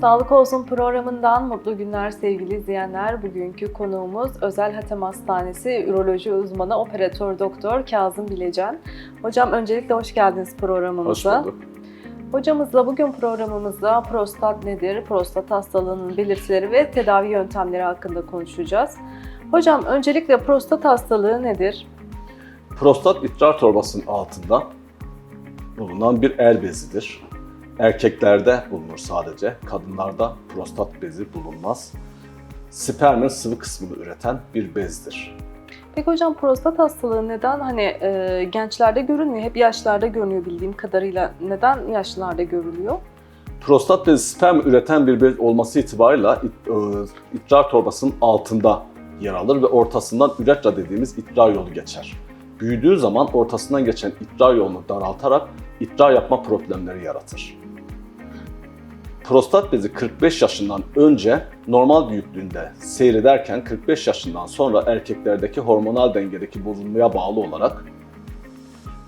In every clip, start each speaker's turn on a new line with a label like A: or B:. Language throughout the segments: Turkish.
A: Sağlık Olsun programından mutlu günler sevgili izleyenler. Bugünkü konuğumuz Özel Hatem Hastanesi Üroloji Uzmanı Operatör Doktor Kazım Bilecen. Hocam öncelikle hoş geldiniz
B: Hoş
A: programımıza.
B: bulduk.
A: Hocamızla bugün programımızda prostat nedir, prostat hastalığının belirtileri ve tedavi yöntemleri hakkında konuşacağız. Hocam öncelikle prostat hastalığı nedir?
B: Prostat idrar torbasının altında bulunan bir el bezidir. Erkeklerde bulunur sadece, kadınlarda prostat bezi bulunmaz. Spermin sıvı kısmını üreten bir bezdir.
A: Peki hocam prostat hastalığı neden hani e, gençlerde görünmüyor? Hep yaşlarda görünüyor bildiğim kadarıyla. Neden yaşlılarda görülüyor?
B: Prostat bezi sperm üreten bir bez olması itibarıyla id- e, idrar torbasının altında yer alır ve ortasından üretra dediğimiz idrar yolu geçer. Büyüdüğü zaman ortasından geçen idrar yolunu daraltarak idrar yapma problemleri yaratır. Prostat bezi 45 yaşından önce normal büyüklüğünde seyrederken 45 yaşından sonra erkeklerdeki hormonal dengedeki bozulmaya bağlı olarak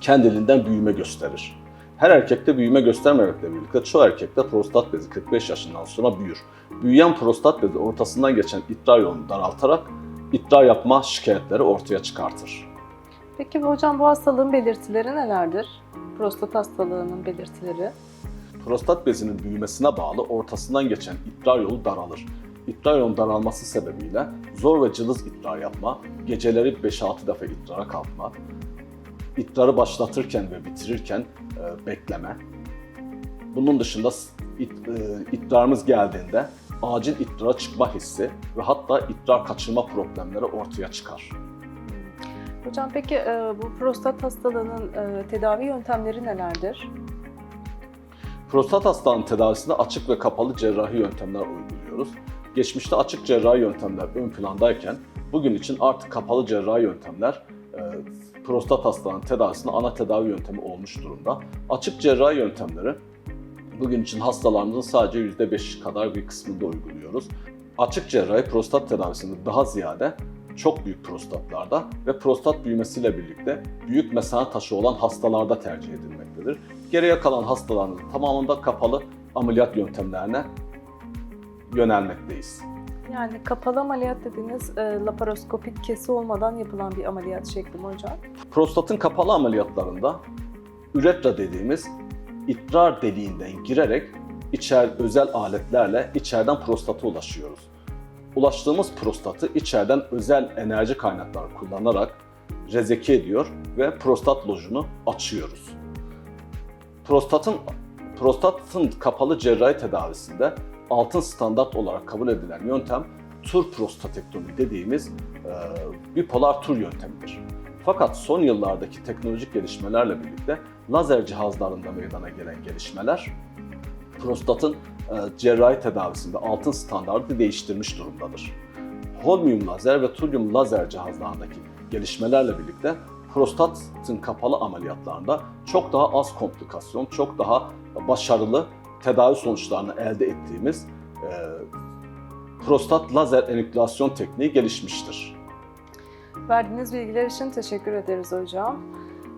B: kendiliğinden büyüme gösterir. Her erkekte büyüme göstermemekle birlikte çoğu erkekte prostat bezi 45 yaşından sonra büyür. Büyüyen prostat bezi ortasından geçen idrar yolunu daraltarak idrar yapma şikayetleri ortaya çıkartır.
A: Peki hocam bu hastalığın belirtileri nelerdir? Prostat hastalığının belirtileri.
B: Prostat bezinin büyümesine bağlı ortasından geçen idrar yolu daralır. İdrar yolunun daralması sebebiyle zor ve cılız idrar yapma, geceleri 5-6 defa idrara kalkma, idrarı başlatırken ve bitirirken e, bekleme. Bunun dışında id- e, idrarımız geldiğinde acil idrara çıkma hissi ve hatta idrar kaçırma problemleri ortaya çıkar.
A: Hocam peki e, bu prostat hastalığının e, tedavi yöntemleri nelerdir?
B: Prostat hastalığının tedavisinde açık ve kapalı cerrahi yöntemler uyguluyoruz. Geçmişte açık cerrahi yöntemler ön plandayken bugün için artık kapalı cerrahi yöntemler e, prostat hastalığının tedavisinde ana tedavi yöntemi olmuş durumda. Açık cerrahi yöntemleri bugün için hastalarımızın sadece %5 kadar bir kısmında uyguluyoruz. Açık cerrahi prostat tedavisinde daha ziyade çok büyük prostatlarda ve prostat büyümesiyle birlikte büyük mesane taşı olan hastalarda tercih edilmektedir. Geriye kalan hastalarımızın tamamında kapalı ameliyat yöntemlerine yönelmekteyiz.
A: Yani kapalı ameliyat dediğiniz e, laparoskopik kesi olmadan yapılan bir ameliyat şekli mi hocam?
B: Prostatın kapalı ameliyatlarında üretra dediğimiz idrar deliğinden girerek içer özel aletlerle içeriden prostata ulaşıyoruz. Ulaştığımız prostatı içeriden özel enerji kaynakları kullanarak rezeki ediyor ve prostat lojunu açıyoruz. Prostatın prostatın kapalı cerrahi tedavisinde altın standart olarak kabul edilen yöntem tur prostatektomi dediğimiz e, bipolar tur yöntemidir. Fakat son yıllardaki teknolojik gelişmelerle birlikte lazer cihazlarında meydana gelen gelişmeler prostatın e, cerrahi tedavisinde altın standartı değiştirmiş durumdadır. Holmium lazer ve tulyum lazer cihazlarındaki gelişmelerle birlikte prostatın kapalı ameliyatlarında çok daha az komplikasyon, çok daha başarılı tedavi sonuçlarını elde ettiğimiz e, prostat lazer enükleasyon tekniği gelişmiştir.
A: Verdiğiniz bilgiler için teşekkür ederiz hocam.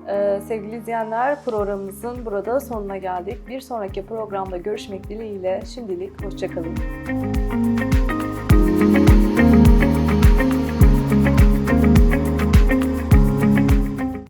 A: Ee, sevgili izleyenler programımızın burada sonuna geldik. Bir sonraki programda görüşmek dileğiyle şimdilik hoşçakalın.